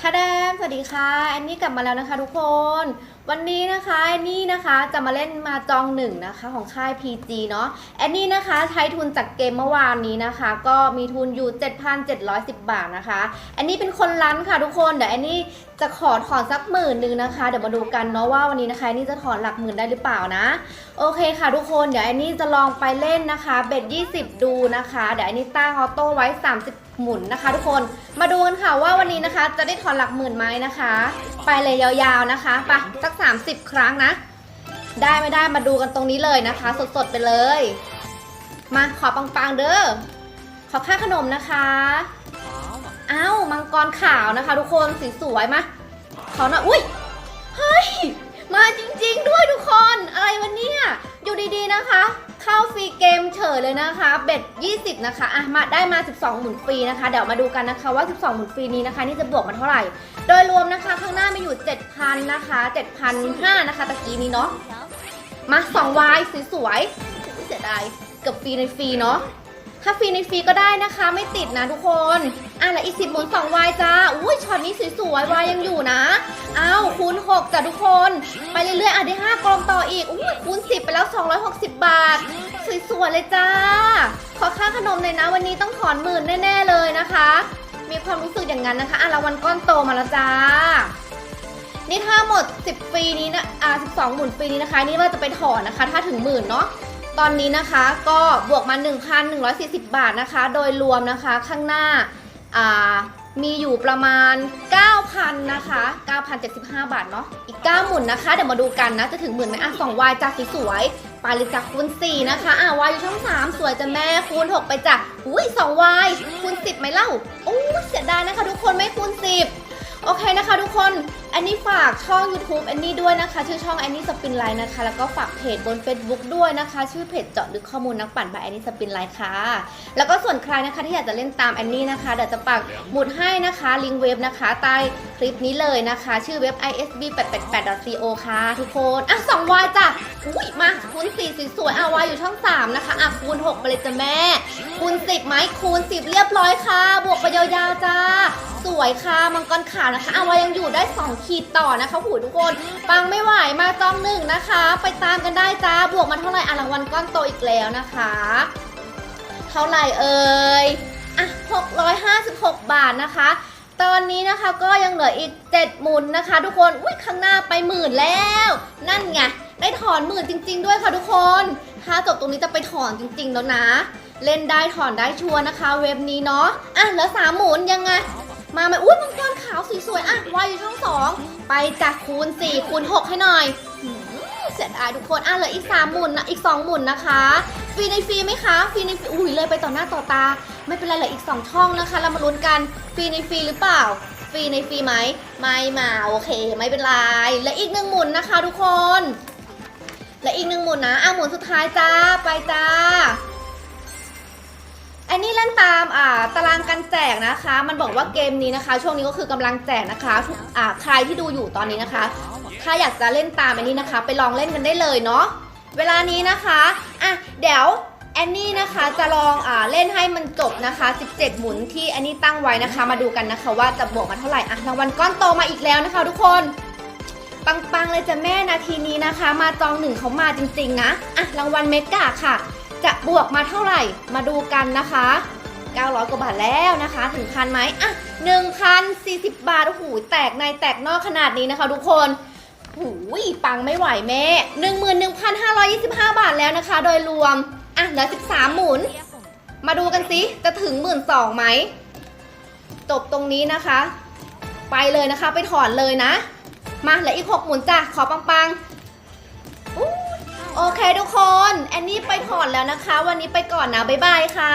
ทาแดมสวัสดีค่ะแอนนี่กลับมาแล้วนะคะทุกคน วันนี้นะคะแอนนี่นะคะจะมาเล่นมาจองหนึ่งนะคะของค่าย PG เนาะแอนนี่นะคะใช้ทุนจากเกมเมื่อวานนี้นะคะ ก็มีทุนอยู่ 7,710 บาทนะคะแอนนี่เป็นคนรันค่ะทุกคนเดี๋ยวแอนนี่จะขอถอนสักหมื่นหนึ่งนะคะ เดี๋ยวมาดูกันเนาะว่าวันนี้นะคะแอนนี่จะถอนหลักหมื่นได้หรือเปล่านะ โอเคค่ะทุกคนเดี๋ยวแอนนี่จะลองไปเล่นนะคะเบ็ด20 ดูนะคะ เดี๋ยวแอนนี่ตั้งออโต้ไว้ 30หมุนนะคะทุกคนมาดูกันค่ะว่าวันนี้นะคะจะได้ถอนหลักหมื่นไหมนะคะ ไปเลยยาวๆนะคะไปสัก30 ครั้งนะ ได้ไม่ได้มาดูกันตรงนี้เลยนะคะ สดๆไปเลย มาขอปังๆเด้อขอค่าขนมนะคะอ้าวมังกรขาวนะคะ ทุกคนสีสวยมาขอหน่อยอุ้ยเฮ้ยมาจริง ๆ ด้วยทุกคนอะไรวันนี้อยู่ดีๆนะคะ เข้าฟรีเกมเฉยเลยนะคะเบ็ด20 นะคะอะมาได้มา 12หมุนฟรีนะคะ เดี๋ยวมาดูกันนะคะว่า 12หมุนฟรีนี้นะคะ นี่จะบวกมาเท่าไหร่ โดยรวมนะคะข้างหน้ามีอยู่ 7,000 นะคะ7,500นะคะตะกี้นี้เนาะมา2วายสวยๆเสียดายเกือบฟรีในฟรีเนาะถ้าฟรีในฟรีก็ได้นะคะ ไม่ติดนะทุกคนอะแล้วอีกสิบหมุนสองวายจ้าอุ้ยช็อตนี้สวยๆวายยังอยู่นะอ้าวคูณ6จ้ะทุกคน ไปเรื่อยๆอะได้5กองต่ออีกอุ้ยคูณ10ไปแล้ว260บาท สวยๆเลยจ้า ขอค่าขนมหน่อยนะ วันนี้ต้องถอนหมื่นแน่ ๆ เลยนะคะ มีความรู้สึกอย่างนั้นนะคะอะรางวัลก้อนโตมาแล้วจ้า นี่ถ้าหมด 10ฟรีนี้นะอ่า12 หมุนฟรีนี้นะคะ นี่ว่าจะไปถอนนะคะ ถ้าถึงหมื่นเนาะตอนนี้นะคะก็บวกมา 1,140 บาทนะคะ โดยรวมนะคะข้างหน้าอ่า มีอยู่ประมาณ 9,000 นะคะ 9,075 บาทเนาะ อีก 9 หมุนนะคะ เดี๋ยวมาดูกันนะ จะถึงหมื่นไหมอะ2วายจากสวยๆปาลิจากคูณ4นะคะ อะวายอยู่ช่อง 3 สวยจะแม่คูณ 6 ไปจ้ะอุ้ย2วายคูณ 10ไหมเล่าอู้เสียดายนะคะ ทุกคนไม่คูณ 10 โอเคนะคะทุกคนอันนี้ฝากช่อง YouTube แอนนี่ด้วยนะคะ ชื่อช่องแอนนี่สปินไลน์นะคะ แล้วก็ฝากเพจบน Facebook ด้วยนะคะ ชื่อเพจเจาะลึกข้อมูลนักปั่นบายแอนนี่สปินไลน์ค่ะ แล้วก็ส่วนใครนะคะที่อยากจะเล่นตามแอนนี่นะคะเดี๋ยวจะปักหมุดให้นะคะลิงก์เว็บนะคะใต้คลิปนี้เลยนะคะ ชื่อเว็บ isb 8 8 8 co ค่ะทุกคน อะ2วายจ้ะอุ้ยมา คูณ4สวยๆอะวายอยู่ช่อง3นะคะอะคูณ6ไปเลยจ้ะแม่ คูณ10ไหมคูณ10เรียบร้อยค่ะ บวกไปยาวๆจ้า สวยค่ะมังกรขาวนะคะอาวายังอยู่ได้2ขีดต่อนะคะหูทุกคนปังไม่ไหวมาจองหนึ่งนะคะ ไปตามกันได้จ้าบวกมาเท่าไหร่อะรางวัลก้อนโตอีกแล้วนะคะ เท่าไหร่เอ่ยอะ656 บาทนะคะ ตอนนี้นะคะก็ยังเหลืออีก 7 หมุนนะคะ ทุกคน อุ้ยข้างหน้าไปหมื่นแล้ว นั่นไง ได้ถอนหมื่นจริง ๆ ด้วยค่ะทุกคน ถ้าจบตรงนี้จะไปถอนจริง ๆ แล้วนะ เล่นได้ถอนได้ชัวร์นะคะ เว็บนี้เนาะ อะเหลือสามหมุนยังไง มาไหมอุ้ยมังกรขาวสวยๆ อะวายอยู่ช่องสอง ไปจากคูณ4คูณ6ให้หน่อย เสียดายทุกคนอะเหลืออีก3หมุนนะอีก2หมุนนะคะฟรีในฟรีไหมคะฟรีในฟรีอุ้ยเลยไปต่อหน้าต่อตา ไม่เป็นไรเหลืออีก2ช่องนะคะ เรามาลุ้นกันฟรีในฟรีหรือเปล่าฟรีในฟรีไหมไม่มาโอเค ไม่เป็นไรและอีกหนึ่งหมุนนะคะ ทุกคน และอีกหนึ่งหมุนนะอะหมุนสุดท้ายจ้าไปจ้า นนี้เล่นตามอ่าตารางการแจกนะคะ มันบอกว่าเกมนี้นะคะ ช่วงนี้ก็คือกำลังแจกนะคะทุกอ่าใครที่ดูอยู่ตอนนี้นะคะ ถ้าอยากจะเล่นตามอันนี้นะคะ ไปลองเล่นกันได้เลยเนาะเวลานี้นะคะอะเดี๋ยวแอนนี่นะคะจะลองอ่าเล่นให้มันจบนะคะ 17 หมุนที่แอนนี่ตั้งไว้นะคะ มาดูกันนะคะว่าจะบวกมาเท่าไหร่อะรางวัลก้อนโตมาอีกแล้วนะคะ ทุกคนปังๆเลยจ้ะแม่นาทีนี้นะคะ มาจองหนึ่งเขามาจริงๆนะอะรางวัลเมกาค่ะ จะบวกมาเท่าไหร่มาดูกันนะคะ 900 กว่าบาทแล้วนะคะ ถึงพันไหมอะ1,040 บาทโอ้โหแตกในแตกนอกขนาดนี้นะคะ ทุกคนหูยปังไม่ไหวแม่ 11,525 บาทแล้วนะคะ โดยรวม อะเหลือ13 หมุน มาดูกันสิจะถึง 12,000ไหมจบตรงนี้นะคะ ไปเลยนะคะไปถอนเลยนะ มาเหลืออีก 6 หมุนจ้ะ ขอปังๆ โอเคทุกคน แอนนี่ไปถอนแล้วนะคะ วันนี้ไปก่อนนะ บ๊ายบายค่ะ